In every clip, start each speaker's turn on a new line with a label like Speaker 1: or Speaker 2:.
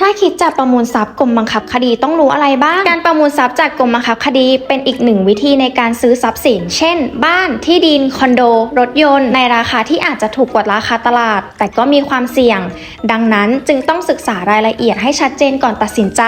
Speaker 1: ถ้าคิดจะประมูลทรัพย์กรมบังคับคดีต้องรู้อะไรบ้าง การประมูลทรัพย์จากกรมบังคับคดีเป็นอีกหนึ่งวิธีในการซื้อทรัพย์สิน เช่น บ้าน ที่ดิน คอนโด รถยนต์ ในราคาที่อาจจะถูกกว่าราคาตลาด แต่ก็มีความเสี่ยง ดังนั้นจึงต้องศึกษารายละเอียดให้ชัดเจนก่อนตัดสินใจ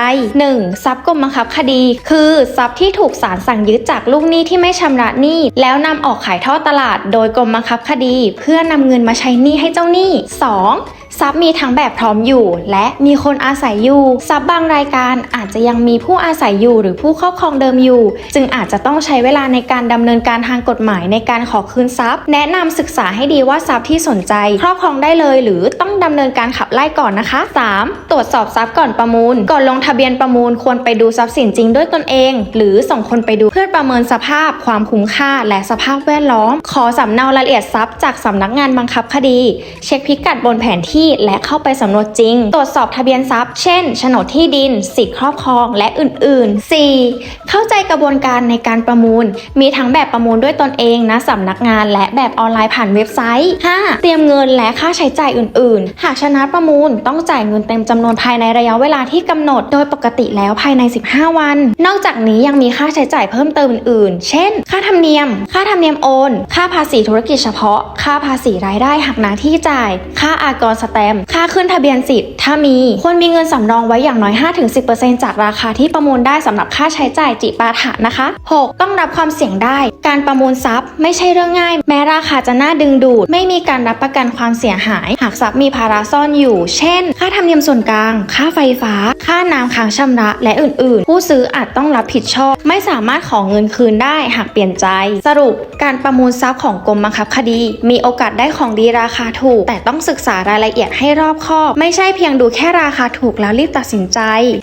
Speaker 1: 1. ทรัพย์กรมบังคับคดี คือทรัพย์ที่ถูกศาลสั่งยึดจากลูกหนี้ที่ไม่ชำระหนี้ แล้วนำออกขายทอดตลาด โดยกรมบังคับคดี เพื่อนำเงินมาใช้หนี้ให้เจ้าหนี้ 2. ทรัพย์มีทั้งแบบพร้อมอยู่ และมีคนอาศัยอยู่ทรัพย์บางรายการอาจจะยังมีผู้อาศัยอยู่หรือผู้ครอบครองเดิมอยู่ จึงอาจจะต้องใช้เวลาในการดำเนินการทางกฎหมายในการขอคืนทรัพย์ แนะนำศึกษาให้ดีว่าทรัพย์ที่สนใจ ครอบครองได้เลยหรือต้องดำเนินการขับไล่ก่อนนะคะ 3. ตรวจสอบทรัพย์ก่อนประมูล ก่อนลงทะเบียนประมูลควรไปดูทรัพย์สินจริงด้วยตนเอง หรือส่งคนไปดูเพื่อประเมินสภาพ ความคุ้มค่า และสภาพแวดล้อม ขอสำเนารายละเอียดทรัพย์จากสำนักงานบังคับคดี เช็คพิกัดบนแผนที่และเข้าไปสำรวจจริง ตรวจสอบทะเบียนทรัพย์ เช่นโฉนดที่ดิน สิทธิครอบครอง และอื่น ๆ 4. เข้าใจกระบวนการในการประมูล มีทั้งแบบประมูลด้วยตนเองนะสำนักงาน และแบบออนไลน์ผ่านเว็บไซต์ 5. เตรียมเงินและค่าใช้จ่ายอื่น ๆ หากชนะประมูลต้องจ่ายเงินเต็มจำนวนภายในระยะเวลาที่กำหนด โดยปกติแล้วภายใน 15 วัน นอกจากนี้ยังมีค่าใช้จ่ายเพิ่มเติมอื่น ๆ เช่น ค่าธรรมเนียม ค่าธรรมเนียมโอน ค่าภาษีธุรกิจเฉพาะ ค่าภาษีรายได้หักหน้าที่จ่าย ค่าอากรสแตมป์ค่าขึ้นทะเบียนสิทธิ์ถ้ามีควรมีเงินสำรองไว้อย่างน้อย 5-10%จากราคาที่ประมูลได้สำหรับค่าใช้จ่ายจิปาถะนะคะ 6. ต้องรับความเสี่ยงได้ การประมูลทรัพย์ไม่ใช่เรื่องง่าย แม้ราคาจะน่าดึงดูด ไม่มีการรับประกันความเสียหาย หากทรัพย์มีภาระซ่อนอยู่ เช่น ค่าธรรมเนียมส่วนกลาง ค่าไฟฟ้า ค่าน้ำค้างชำระ และอื่น ๆ ผู้ซื้ออาจต้องรับผิดชอบ ไม่สามารถขอเงินคืนได้หากเปลี่ยนใจ สรุป การประมูลทรัพย์ของกรมบังคับคดี มีโอกาสได้ของดีราคาถูก แต่ต้องศึกษารายละเอียดให้รอบคอบ ไม่ใช่เพียงดูแค่ราคาถูกแล้วรีบตัดสินใจ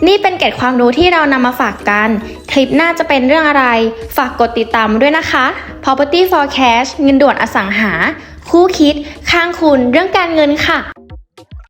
Speaker 1: นี่เป็นเกร็ดความรู้ที่เรานำมาฝากกัน คลิปหน้าจะเป็นเรื่องอะไร ฝากกดติดตามด้วยนะคะ Property Forecast เงินด่วนอสังหา คู่คิด ข้างคุณเรื่องการเงินค่ะ